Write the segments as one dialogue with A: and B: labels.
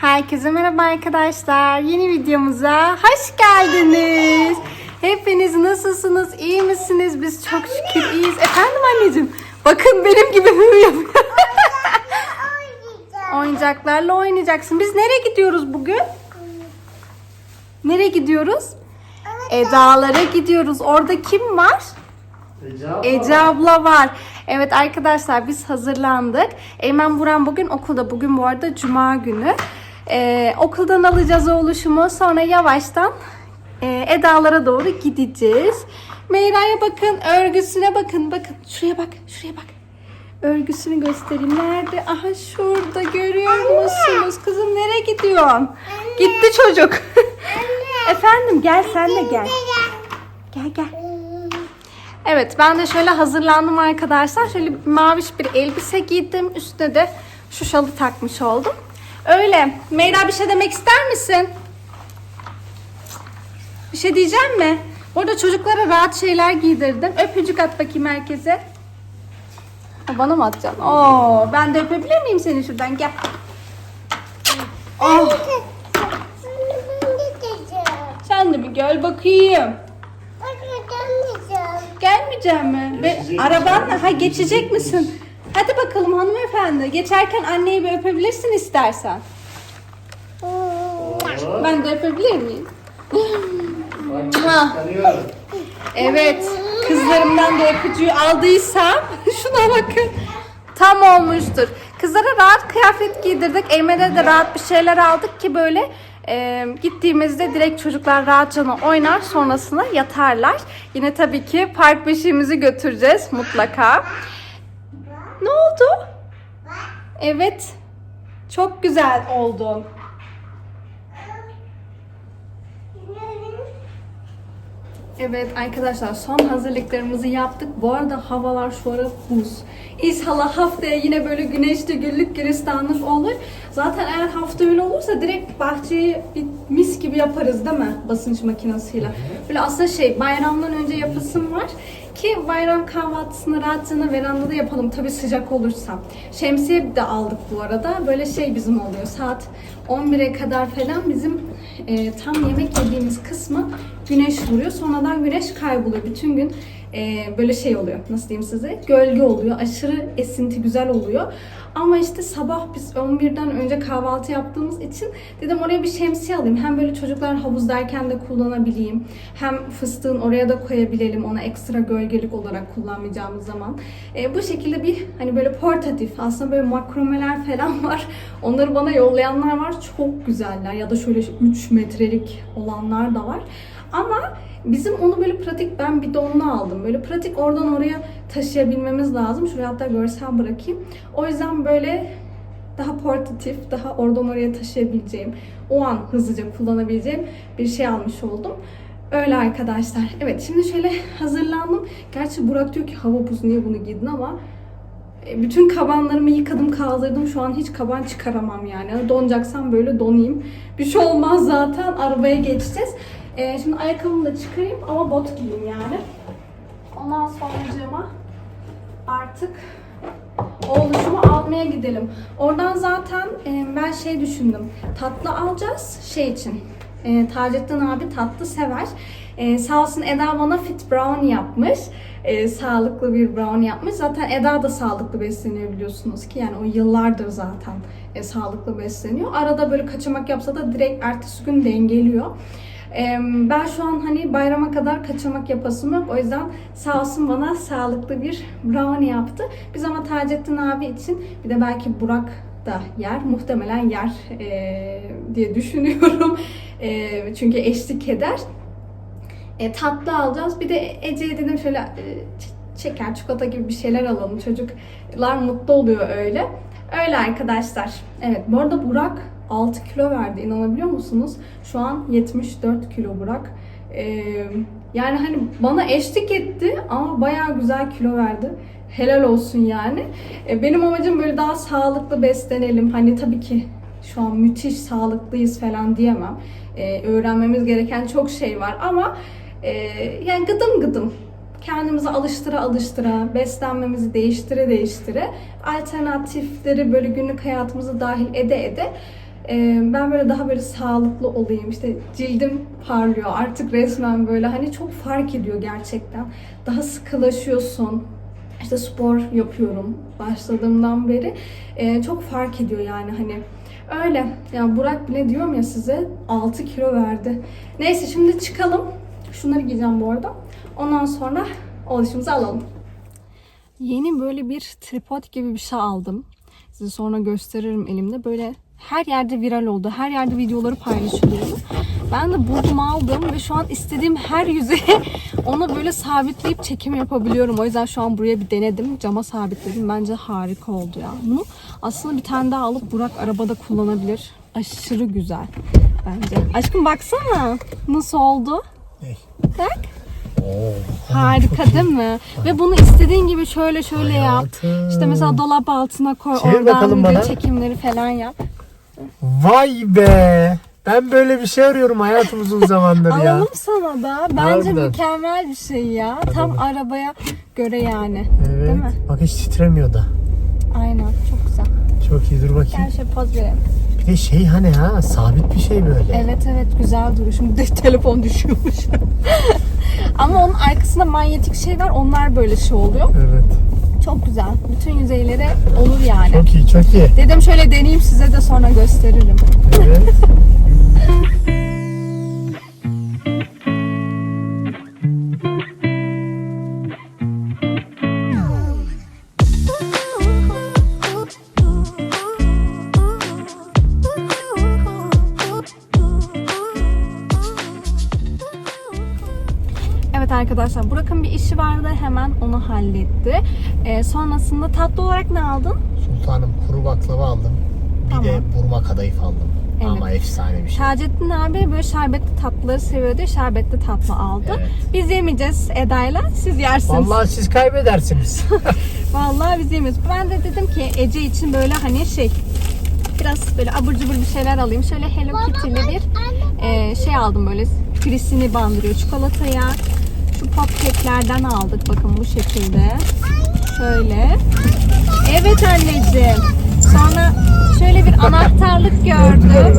A: Herkese merhaba arkadaşlar. Yeni videomuza hoş geldiniz. Hepiniz nasılsınız? İyi misiniz? Biz çok şükür iyiyiz. Efendim anneciğim. Bakın benim gibi yapıyor. Oyuncaklarla oynayacaksın. Biz nereye gidiyoruz bugün? Nereye gidiyoruz? Eda'lara gidiyoruz. Orada kim var? Ece abla var. Evet arkadaşlar biz hazırlandık. Eymen Buran bugün okulda. Bugün bu arada cuma günü. Ee, okuldan alacağız oluşumu. Sonra yavaştan e, Eda'lara doğru gideceğiz. Meyra'ya bakın. Örgüsüne bakın. Bakın. Şuraya bak. Şuraya bak. Örgüsünü göstereyim. Nerede? Aha şurada görüyor musunuz? Kızım nereye gidiyorsun? Gitti çocuk. Efendim gel sen de gel. Gel gel. Evet ben de şöyle hazırlandım arkadaşlar. Şöyle maviş bir elbise giydim. Üstüne de şu şalı takmış oldum. Öyle. Meyra bir şey demek ister misin? Bir şey diyeceğim mi? Orada çocuklara rahat şeyler giydirdim. Öpücük at bakayım herkese. Ha, Bana mı atacaksın? Oo, ben de öpebilir miyim seni şuradan? Gel. Oh, sen de bir gel bakayım. Gelmeyecek mi? Ve arabanla ha geçecek misin? Hadi bakalım hanımefendi. Geçerken anneyi bir öpebilirsin istersen. Ben de öpebilir miyim? Evet. Kızlarımdan da öpücüğü aldıysam şuna bakın. Tam olmuştur. Kızlara rahat kıyafet giydirdik. Eymen'e de rahat bir şeyler aldık ki böyle e, gittiğimizde direkt çocuklar rahatça oynar sonrasında yatarlar. Yine tabii ki park beşiğimizi götüreceğiz mutlaka. Ne oldu? Evet. Çok güzel oldun. Evet arkadaşlar son hazırlıklarımızı yaptık. Bu arada havalar şu ara buz. İnşallah haftaya yine böyle güneşli güllük gülistanlık olur. Zaten eğer hafta öyle olursa direkt bahçeyi bir mis gibi yaparız değil mi? Basınç makinesiyle. Böyle aslında şey bayramdan önce yapısım var. Ki bayram kahvaltısını rahatça verandada yapalım. Tabii sıcak olursa. Şemsiye de aldık bu arada. Böyle şey bizim oluyor. Saat 11'e kadar falan bizim e, tam yemek yediğimiz kısmı güneş vuruyor. Sonradan güneş kayboluyor. Bütün gün e, böyle şey oluyor. Nasıl diyeyim size? Gölge oluyor. Aşırı esinti güzel oluyor. Ama işte sabah biz 11'den önce kahvaltı yaptığımız için dedim oraya bir şemsiye alayım. Hem böyle çocuklar havuzdayken de kullanabileyim. Hem fıstığın oraya da koyabilelim. Ona ekstra gölgelik olarak kullanmayacağımız zaman. E, bu şekilde bir hani böyle portatif aslında böyle makromeler falan var. Onları bana yollayanlar var. Çok güzeller. Ya da şöyle 3 metrelik olanlar da var. Ama bizim onu böyle pratik ben bidonlu aldım. Böyle pratik oradan oraya taşıyabilmemiz lazım. Şuraya hatta görsel bırakayım. O yüzden böyle daha portatif, daha oradan oraya taşıyabileceğim, o an hızlıca kullanabileceğim bir şey almış oldum. Öyle arkadaşlar. Evet şimdi şöyle hazırlandım. Gerçi Burak diyor ki hava buz niye bunu giydin ama e, bütün kabanlarımı yıkadım kaldırdım. Şu an hiç kaban çıkaramam yani. Donacaksam böyle donayım. Bir şey olmaz zaten. Arabaya geçeceğiz. Ee, şimdi ayakkabımı da çıkarayım ama bot giyeyim yani. Ondan sonra artık o oluşumu almaya gidelim. Oradan zaten e, ben şey düşündüm. Tatlı alacağız şey için. E, Taceddin abi tatlı sever. E, sağ olsun Eda bana fit brownie yapmış. E, sağlıklı bir brownie yapmış. Zaten Eda da sağlıklı besleniyor biliyorsunuz ki. Yani o yıllardır zaten e, sağlıklı besleniyor. Arada böyle kaçamak yapsa da direkt ertesi gün dengeliyor. Ben şu an hani bayrama kadar kaçamak yapasım yok. O yüzden sağ olsun bana sağlıklı bir brownie yaptı. Biz ama Taceddin abi için bir de belki Burak da yer. Muhtemelen yer ee, diye düşünüyorum. Ee, çünkü eşlik eder. E, tatlı alacağız. Bir de Ece'ye dedim şöyle e, şeker, çikolata gibi bir şeyler alalım. Çocuklar mutlu oluyor öyle. Öyle arkadaşlar. Evet bu arada Burak 6 kilo verdi. İnanabiliyor musunuz? Şu an 74 kilo Burak. Ee, yani hani bana eşlik etti ama bayağı güzel kilo verdi. Helal olsun yani. Ee, benim amacım böyle daha sağlıklı beslenelim. Hani tabii ki şu an müthiş sağlıklıyız falan diyemem. Ee, öğrenmemiz gereken çok şey var ama e, yani gıdım gıdım kendimizi alıştıra alıştıra, beslenmemizi değiştire değiştire, alternatifleri böyle günlük hayatımıza dahil ede ede Ee, ben böyle daha böyle sağlıklı olayım. İşte cildim parlıyor. Artık resmen böyle hani çok fark ediyor gerçekten. Daha sıkılaşıyorsun. İşte spor yapıyorum başladığımdan beri. Ee, çok fark ediyor yani hani. Öyle. Ya Burak bile diyorum ya size 6 kilo verdi. Neyse şimdi çıkalım. Şunları giyeceğim bu arada. Ondan sonra oluşumuzu alalım. Yeni böyle bir tripod gibi bir şey aldım. Size sonra gösteririm elimde. Böyle her yerde viral oldu. Her yerde videoları paylaşılıyorum. Ben de burcumu aldım ve şu an istediğim her yüzeye onu böyle sabitleyip çekim yapabiliyorum. O yüzden şu an buraya bir denedim. Cama sabitledim. Bence harika oldu ya. Bunu aslında bir tane daha alıp Burak arabada kullanabilir. Aşırı güzel bence. Aşkım baksana nasıl oldu?
B: Ne?
A: Bak.
B: Oo.
A: Harika değil mi? Ve bunu istediğin gibi şöyle şöyle yap.
B: Hayatım.
A: İşte mesela dolap altına koy.
B: Çevir
A: oradan
B: bakalım
A: video
B: bana.
A: çekimleri falan yap.
B: Vay be. Ben böyle bir şey arıyorum hayatım uzun zamandır ya.
A: Alalım sana da. Bence
B: Harbiden.
A: mükemmel bir şey ya. Tam arabaya göre yani.
B: Evet.
A: Değil mi?
B: Bak hiç titremiyor da.
A: Aynen. Çok güzel.
B: Çok iyi dur bakayım.
A: Gel şöyle poz verelim.
B: Bir de şey hani ha sabit bir şey böyle.
A: Evet evet güzel duruyor. Şimdi de telefon düşüyormuş. Ama onun arkasında manyetik şey var. Onlar böyle şey oluyor.
B: Evet.
A: Çok güzel. Bütün yüzeylere olur yani.
B: Çok iyi çok iyi.
A: Dedim şöyle deneyeyim size de sonra gösteririm.
B: Evet.
A: Evet arkadaşlar Burak'ın bir işi vardı hemen onu halletti. Ee, sonrasında tatlı olarak ne aldın?
B: Sultanım kuru baklava aldım. Bir
A: Tamam.
B: de burma kadayıf aldım.
A: Evet.
B: Ama efsane bir şey.
A: Taceddin abi böyle şerbetli tatlıları seviyordu. Şerbetli tatlı aldı.
B: Evet.
A: Biz yemeyeceğiz Eda'yla. Siz yersiniz. Vallahi.
B: Vallahi siz kaybedersiniz.
A: biz yemeyiz. Ben de dedim ki Ece için böyle hani şey biraz böyle abur cubur bir şeyler alayım. Şöyle Hello Kitty'li bir e, şey aldım böyle frisini bandırıyor çikolataya. Şu popkeklerden aldık bakın bu şekilde. Şöyle. Evet anneciğim. Sonra şöyle bir anahtarlık gördüm.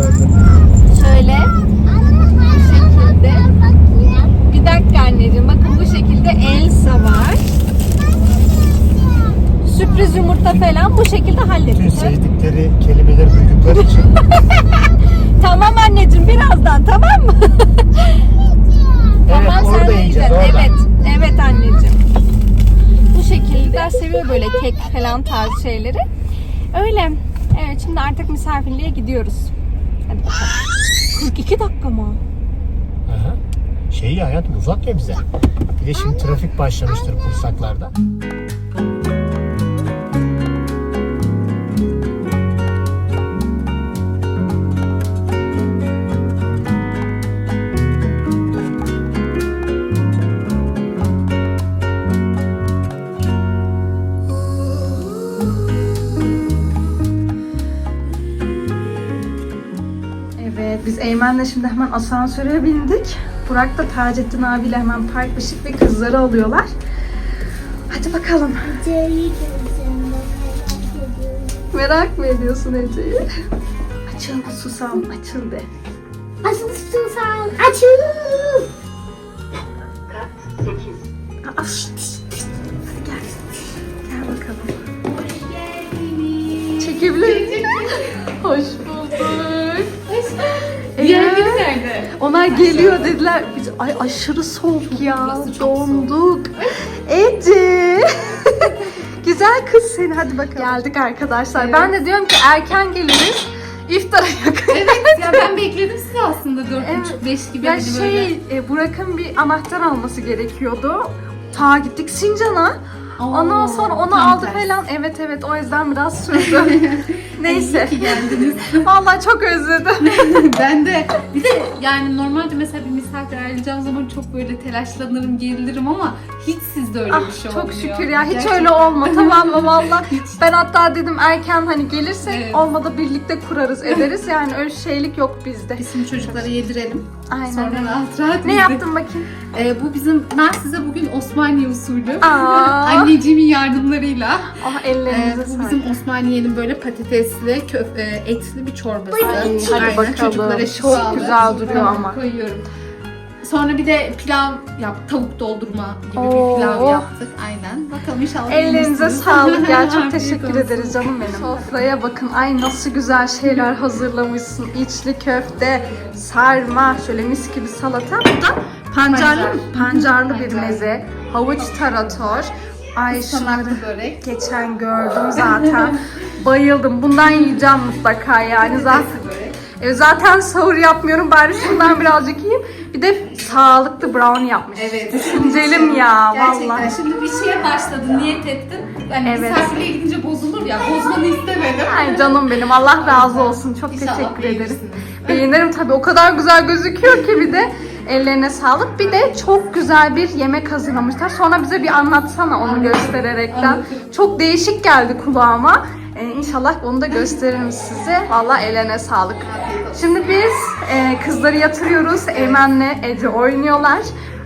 A: Şöyle. Bu şekilde. Bir dakika anneciğim. Bakın bu şekilde Elsa var. Sürpriz yumurta falan bu şekilde hallettik.
B: sevdikleri kelimeleri duydukları için.
A: Tamam anneciğim birazdan tamam mı?
B: Evet
A: tamam
B: orada
A: de
B: yiyeceğiz.
A: Evet. Evet anneciğim. Bu şekilde seviyor böyle kek falan tarz şeyleri. Öyle. Evet şimdi artık misafirliğe gidiyoruz. Hadi bakalım. 42 dakika mı?
B: Aha. Şey ya hayatım uzak ya bize. Bir de şimdi trafik başlamıştır kursaklarda.
A: Eymen'le şimdi hemen asansöre bindik. Burak da Taceddin abiyle hemen park ışık ve kızları alıyorlar. Hadi bakalım.
C: Ece'yi merak
A: mı ediyorsun Ece'yi? Açıl susam, açıl de.
C: Asıl susam açıl.
A: Aa, şşt. Hadi gel. Gel bakalım. Çekebilir miyim? Hoş Onlar geliyor dediler. Biz ay aşırı soğuk ya. Donduk. Ece. Güzel kız seni. Hadi bakalım. Geldik arkadaşlar.
D: Evet.
A: Ben de diyorum ki erken geliriz. İftara yakın.
D: Evet ya ben bekledim sizi aslında 4.30
A: Evet.
D: 5 gibi
A: Ya
D: böyle.
A: şey e, Burak'ın bir anahtar alması gerekiyordu. Ta gittik Sincan'a. Ondan sonra onu
D: tam
A: aldı
D: tersi.
A: falan. Evet evet o yüzden biraz sürdü. Neyse.
D: İyi ki geldiniz.
A: Vallahi çok özledim.
D: ben de bir de yani normalde mesela bir misafir ayrılacağım zaman çok böyle telaşlanırım, gerilirim ama hiç sizde öyle
A: Ah,
D: bir şey
A: çok
D: olmuyor.
A: şükür ya hiç
D: Gerçekten.
A: öyle olma tamam mı valla. Ben hatta dedim erken hani gelirsek
D: Evet.
A: olmadı birlikte kurarız ederiz yani öyle şeylik yok bizde.
D: Biz şimdi çocuklara yedirelim.
A: Aynen.
D: Sonra rahat rahat
A: Ne
D: de-
A: yaptın bakayım?
D: Ee, bu bizim, ben size bugün Osmaniye usulü.
A: Aa.
D: anneciğimin yardımlarıyla.
A: Ah
D: Ee,
A: ellerinize
D: bu
A: sağlık.
D: bizim Osmaniye'nin böyle patatesli, köf, e, etli bir çorbası.
A: Ay, hadi
D: Aynen,
A: bakalım.
D: Çocuklara
A: Çok
D: şifalı.
A: güzel duruyor
D: Hemen
A: ama.
D: Koyuyorum. Sonra bir de pilav yap, tavuk doldurma gibi
A: Oo.
D: bir pilav yaptık. Aynen. Bakalım inşallah
A: Ellerinize
D: beğenirsiniz.
A: sağlık ya. Çok
D: Afiyet
A: teşekkür
D: olsun.
A: ederiz canım benim. Sofraya bakın. Ay nasıl güzel şeyler hazırlamışsın. İçli köfte, sarma, şöyle mis gibi salata. Bu da pancarlı,
D: Pancar.
A: pancarlı bir
D: Pancar.
A: meze. Havuç tarator. Ay şunları
D: Ispanaklı börek.
A: geçen gördüm zaten. Bayıldım. Bundan yiyeceğim mutlaka yani zaten. E, zaten sahur yapmıyorum bari şundan birazcık yiyeyim. Bir de sağlıklı brownie yapmış.
D: Evet.
A: Düşüncelim ya
D: Gerçekten
A: vallahi.
D: şimdi bir şeye başladın, niyet ettin. Yani
A: Evet.
D: misafirliğe gidince bozulur ya, bozmanı istemedim.
A: Ay canım benim Allah razı olsun. Çok
D: İnşallah
A: teşekkür ederim.
D: beğenirsiniz.
A: Beğenirim tabii. O kadar güzel gözüküyor ki bir de. Ellerine sağlık. Bir de çok güzel bir yemek hazırlamışlar. Sonra bize bir anlatsana onu göstererekten.
D: Anlatırım.
A: Çok değişik geldi kulağıma. Ee, inşallah onu da gösteririm size. Vallahi ellerine sağlık. Şimdi biz e, kızları yatırıyoruz. Eymen'le Ece oynuyorlar.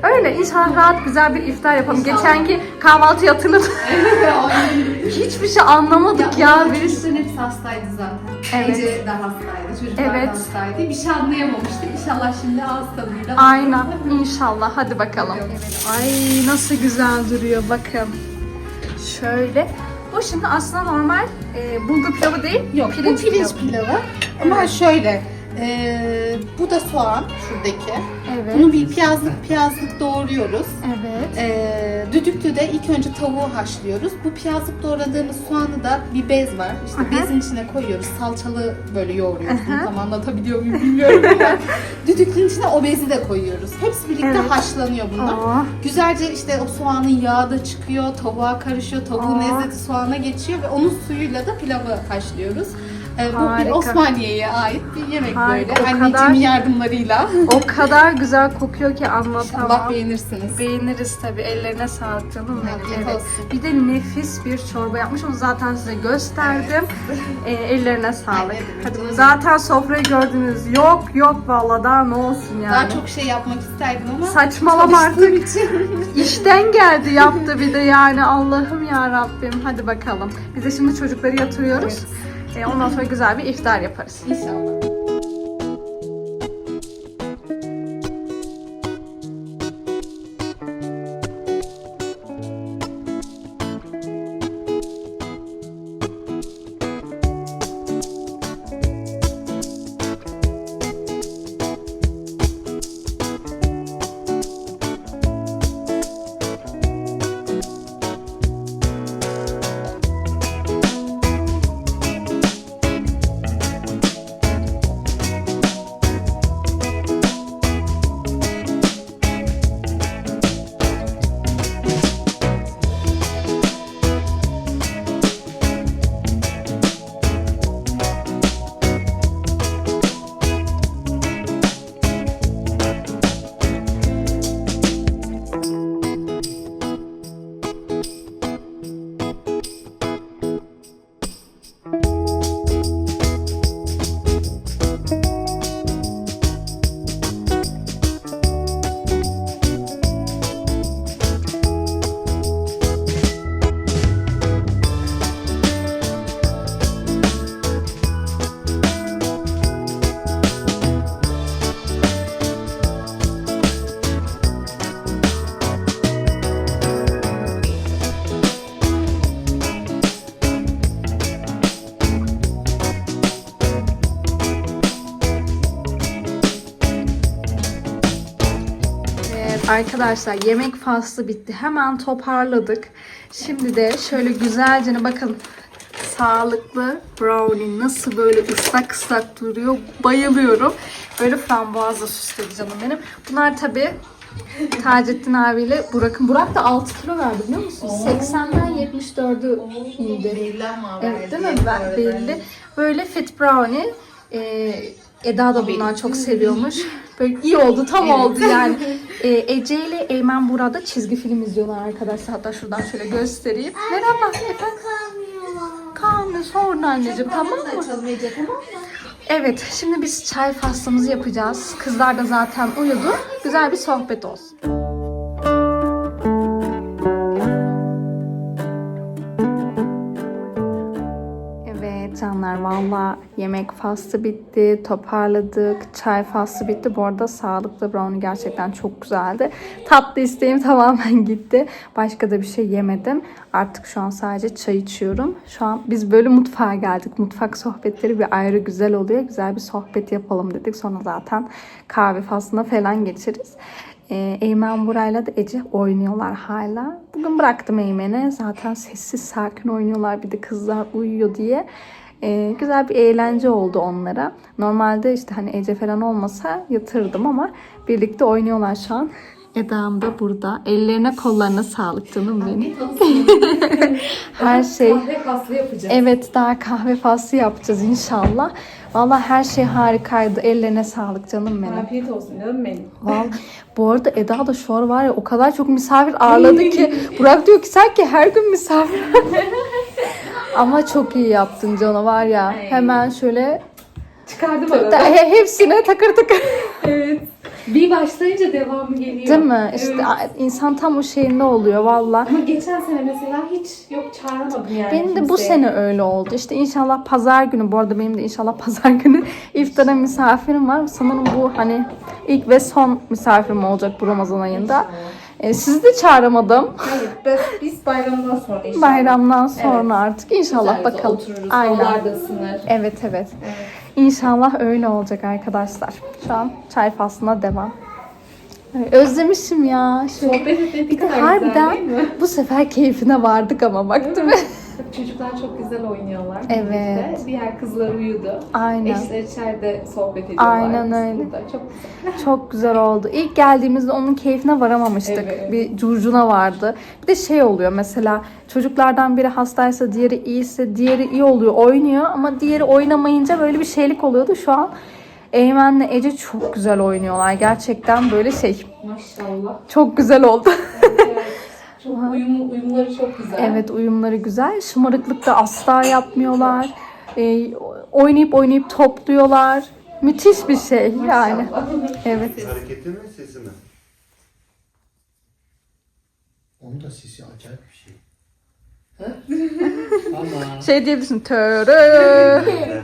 A: Öyle inşallah rahat güzel bir iftar yapalım.
D: İnşallah.
A: Geçenki kahvaltı hatırladım. Hiçbir şey anlamadık ya.
D: ya
A: Birisi
D: hepsi hastaydı zaten.
A: Evet.
D: Ece de hastaydı, çocuklar
A: Evet.
D: da hastaydı. Bir şey anlayamamıştık. İnşallah şimdi ağız tadıyla.
A: Aynen. İnşallah. Hadi bakalım. Ay nasıl güzel duruyor bakın. Şöyle. Bu şimdi aslında normal e, bulgur pilavı değil.
D: Yok bu pirinç pilavı. Ama şöyle, e, bu da soğan şuradaki.
A: Evet.
D: Bunu bir piyazlık piyazlık doğruyoruz.
A: Evet.
D: E, düdüklü de ilk önce tavuğu haşlıyoruz. Bu piyazlık doğradığımız soğanı da bir bez var. İşte
A: Aha.
D: bezin içine koyuyoruz. Salçalı böyle yoğuruyoruz. Bunu tam anlatabiliyor muyum bilmiyorum ama. Düdüklünün içine o bezi de koyuyoruz. Hepsi birlikte
A: Evet.
D: haşlanıyor bunlar.
A: Aa,
D: Güzelce işte o soğanın yağı da çıkıyor, tavuğa karışıyor, tavuğun
A: Aa.
D: lezzeti soğana geçiyor ve onun suyuyla da pilavı haşlıyoruz. Ee, bu bir
A: Harika.
D: Osmaniye'ye ait bir yemek
A: Harika,
D: böyle.
A: o
D: Anneciğimin
A: kadar-
D: yardımlarıyla.
A: o kadar güzel kokuyor ki
D: Allah
A: anlatamam.
D: beğenirsiniz.
A: Beğeniriz tabii. Ellerine sağlık canım benim.
D: Afiyet
A: Evet.
D: olsun.
A: Bir de nefis bir çorba yapmış. Onu zaten size gösterdim. Ee, ellerine sağlık.
D: Ay, ne demek
A: Hadi
D: canım.
A: zaten sofrayı gördünüz. Yok yok vallahi daha ne olsun yani.
D: Daha çok şey yapmak isterdim ama
A: Saçmalama
D: çalıştığım
A: artık.
D: için.
A: İşten geldi yaptı bir de yani Allah'ım ya Rabbim. Hadi bakalım. Biz de şimdi çocukları yatırıyoruz. Ee, ondan sonra güzel bir iftar yaparız.
D: İnşallah.
A: Arkadaşlar yemek faslı bitti. Hemen toparladık. Şimdi de şöyle güzelce bakın sağlıklı brownie nasıl böyle ıslak ıslak duruyor. Bayılıyorum. Böyle frambuazla süsledi canım benim. Bunlar tabi Taceddin abiyle Burak'ın. Burak da 6 kilo verdi biliyor musunuz? 80'den 74'ü indi. Evet değil mi? Ben, belli. Böyle fit brownie. Ee, Eda da bundan çok seviyormuş. Böyle iyi oldu, tam oldu yani. Ee, Ece ile Eymen burada çizgi film izliyorlar arkadaşlar. Hatta şuradan şöyle göstereyim. Merhaba efendim. Kalmıyor sonra anneciğim tamam mı? Evet şimdi biz çay faslamızı yapacağız. Kızlar da zaten uyudu. Güzel bir sohbet olsun. Valla yemek faslı bitti, toparladık, çay faslı bitti. Bu arada sağlıklı brownie gerçekten çok güzeldi. Tatlı isteğim tamamen gitti. Başka da bir şey yemedim. Artık şu an sadece çay içiyorum. Şu an biz böyle mutfağa geldik. Mutfak sohbetleri bir ayrı güzel oluyor. Güzel bir sohbet yapalım dedik. Sonra zaten kahve faslına falan geçeriz. Ee, Eymen Buray'la da Ece oynuyorlar hala. Bugün bıraktım Eymen'e. Zaten sessiz sakin oynuyorlar. Bir de kızlar uyuyor diye. Ee, güzel bir eğlence oldu onlara. Normalde işte hani Ece falan olmasa yatırdım ama birlikte oynuyorlar şu an. Eda'm da burada. Ellerine kollarına sağlık canım benim. Her şey.
D: Kahve faslı yapacağız.
A: Evet daha kahve faslı yapacağız inşallah. Vallahi her şey harikaydı. Ellerine sağlık canım benim.
D: Afiyet olsun canım benim.
A: Vallahi, bu arada Eda da şu an var ya o kadar çok misafir ağırladı ki Burak diyor ki sanki her gün misafir. Ama çok iyi yaptın Cana var ya. Hemen şöyle
D: Çıkardım arada.
A: he- hepsine takır takır.
D: evet. Bir başlayınca devamı geliyor.
A: Değil mi? İşte
D: Evet.
A: insan tam o şeyinde oluyor valla.
D: Ama geçen sene mesela hiç yok çağırmadım yani.
A: Benim de bu
D: kimseye.
A: sene öyle oldu. İşte inşallah pazar günü, bu arada benim de inşallah pazar günü iftara misafirim var. Sanırım bu hani ilk ve son misafirim olacak bu Ramazan ayında. Ee, sizi de çağıramadım.
D: Hayır, biz, biz bayramdan sonra inşallah.
A: Bayramdan sonra artık inşallah
D: Güzel,
A: bakalım.
D: Otururuz,
A: Aynen.
D: Onlar da ısınır.
A: Evet evet. İnşallah öyle olacak arkadaşlar. Şu an çay faslına devam. Özlemişim ya. Şöyle.
D: Sohbet güzel
A: Harbiden
D: mi?
A: bu sefer keyfine vardık ama bak değil mi?
D: Çocuklar çok güzel oynuyorlar.
A: Evet.
D: birlikte. Diğer kızlar uyudu.
A: Aynen.
D: Eşler içeride sohbet ediyorlar.
A: Aynen öyle.
D: burada. Çok güzel.
A: Çok güzel oldu. İlk geldiğimizde onun keyfine varamamıştık.
D: Evet.
A: Bir curcuna vardı. Bir de şey oluyor mesela çocuklardan biri hastaysa diğeri iyiyse diğeri iyi oluyor oynuyor ama diğeri oynamayınca böyle bir şeylik oluyordu. Şu an Eymen'le Ece çok güzel oynuyorlar. Gerçekten böyle şey
D: Maşallah.
A: çok güzel oldu.
D: Evet. Çok uyum, uyumları çok güzel.
A: evet uyumları güzel. Şımarıklık da asla yapmıyorlar. Ee, oynayıp oynayıp topluyorlar. Müthiş bir şey yani. Evet.
E: Hareketi mi sesi mi?
B: Onun da sesi acayip bir şey. Ama
A: Şey diyebilirsin.
E: Güzel.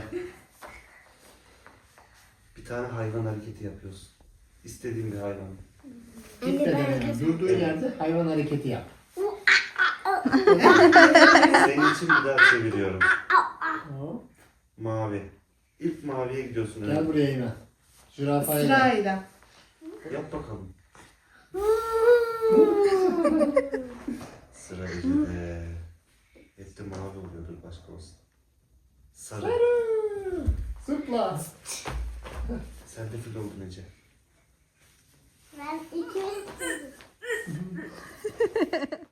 E: Bir tane hayvan hareketi yapıyorsun. İstediğin bir hayvan.
B: Git de denedim. Durduğu yerde hayvan hareketi yap.
E: Senin için bir daha çeviriyorum. Mavi. İlk maviye gidiyorsun.
B: Gel
E: öyle.
B: buraya Eymen. Zürafaya gel.
D: Sırayla.
E: Yap bakalım. Sıra Ece'de. Hep de mavi oluyordur başka olsun. Sarı.
B: Zıpla.
E: Sen de fil oldun Ece.
C: Ben iki